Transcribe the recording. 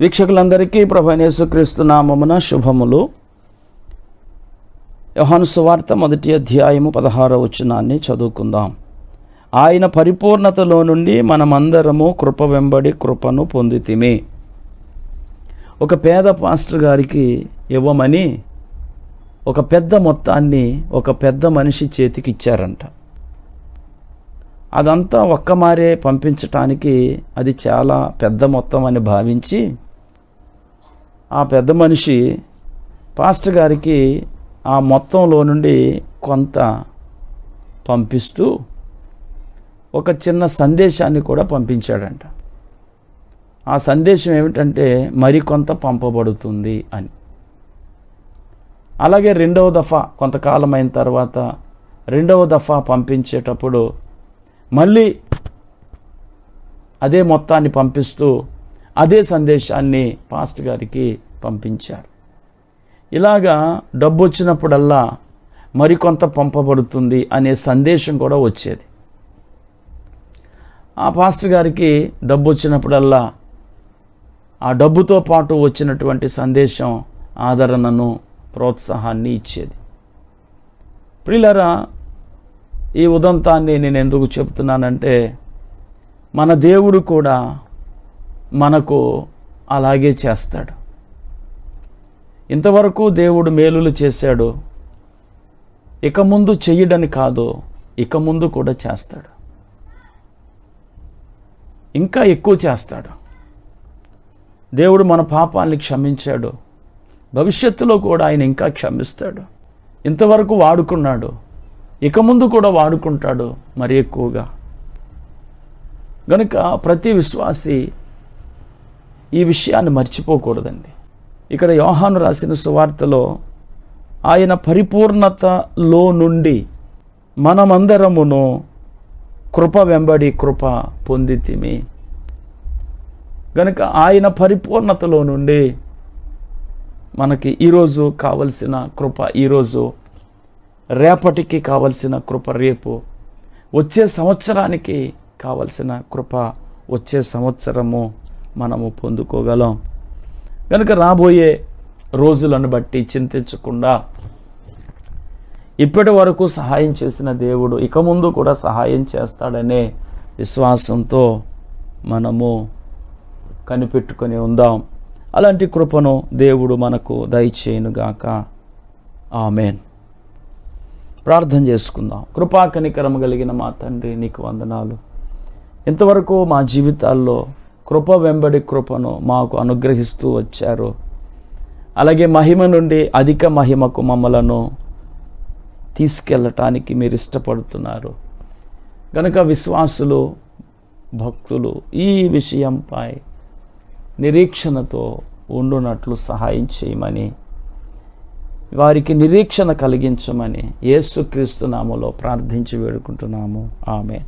వీక్షకులందరికీ ప్రభనేసుక్రీస్తు నామమున శుభములు. యోహాను సువార్త మొదటి అధ్యాయము పదహారవ వచనాన్ని చదువుకుందాం. ఆయన పరిపూర్ణతలో నుండి మనమందరము కృప వెంబడి కృపను పొందితిమి. ఒక పేద పాస్టర్ గారికి ఇవ్వమని ఒక పెద్ద మొత్తాన్ని ఒక పెద్ద మనిషి చేతికి ఇచ్చారంట అదంతా ఒక్కమారే పంపించటానికి అది చాలా పెద్ద మొత్తం అని భావించి ఆ పెద్ద మనిషి పాస్టర్ గారికి ఆ మొత్తంలో నుండి కొంత పంపిస్తూ ఒక చిన్న సందేశాన్ని కూడా పంపించాడంట. ఆ సందేశం ఏమిటంటే మరికొంత పంపబడుతుంది అని. అలాగే రెండవ దఫా కొంతకాలం అయిన తర్వాత రెండవ దఫా పంపించేటప్పుడు మళ్ళీ అదే మొత్తాన్ని పంపిస్తూ అదే సందేశాన్ని పాస్ట్ గారికి పంపించారు. ఇలాగా డబ్బు వచ్చినప్పుడల్లా మరికొంత పంపబడుతుంది అనే సందేశం కూడా వచ్చేది. ఆ పాస్టర్ గారికి డబ్బు వచ్చినప్పుడల్లా ఆ డబ్బుతో పాటు వచ్చినటువంటి సందేశం ఆదరణను ప్రోత్సాహాన్ని ఇచ్చేది. ప్రిలరా ఈ ఉదంతాన్ని నేను ఎందుకు చెప్తున్నానంటే మన దేవుడు కూడా మనకు అలాగే చేస్తాడు. ఇంతవరకు దేవుడు మేలులు చేశాడు. ఇక ముందు చెయ్యడని కాదు ఇక ముందు కూడా చేస్తాడు. ఇంకా ఎక్కువ చేస్తాడు. దేవుడు మన పాపాన్ని క్షమించాడు. భవిష్యత్తులో కూడా ఆయన ఇంకా క్షమిస్తాడు. ఇంతవరకు వాడుకున్నాడు. ఇక ముందు కూడా వాడుకుంటాడు మరి ఎక్కువగా. గనుక ప్రతి విశ్వాసి ఈ విషయాన్ని మర్చిపోకూడదండి. ఇక్కడ యోహాను రాసిన సువార్తలో ఆయన పరిపూర్ణతలో నుండి మనమందరమును కృప వెంబడి కృప పొందితిమి. గనుక ఆయన పరిపూర్ణతలో నుండి మనకి ఈరోజు కావలసిన కృప ఈరోజు రేపటికి కావలసిన కృప రేపు వచ్చే సంవత్సరానికి కావలసిన కృప వచ్చే సంవత్సరము మనము పొందుకోగలం. కనుక రాబోయే రోజులను బట్టి చింతించకుండా ఇప్పటి వరకు సహాయం చేసిన దేవుడు ఇక ముందు కూడా సహాయం చేస్తాడనే విశ్వాసంతో మనము కనిపెట్టుకొని ఉందాం. అలాంటి కృపను దేవుడు మనకు దయచేయునుగాక. ఆమెన్. ప్రార్థన చేసుకుందాం. కృపా కనికరం కలిగిన మా తండ్రి నీకు వందనాలు. ఇంతవరకు మా జీవితాల్లో కృప వెంబడి కృపను మాకు అనుగ్రహిస్తూ వచ్చారు. అలాగే మహిమ నుండి అధిక మహిమకు మమ్మలను తీసుకెళ్ళటానికి మీరు ఇష్టపడుతున్నారు. కనుక విశ్వాసులు భక్తులు ఈ విషయంపై నిరీక్షణతో ఉండునట్లు సహాయం చేయమని వారికి నిరీక్షణ కలిగించమని యేసుక్రీస్తు నామలో ప్రార్థించి వేడుకుంటున్నాము. ఆమె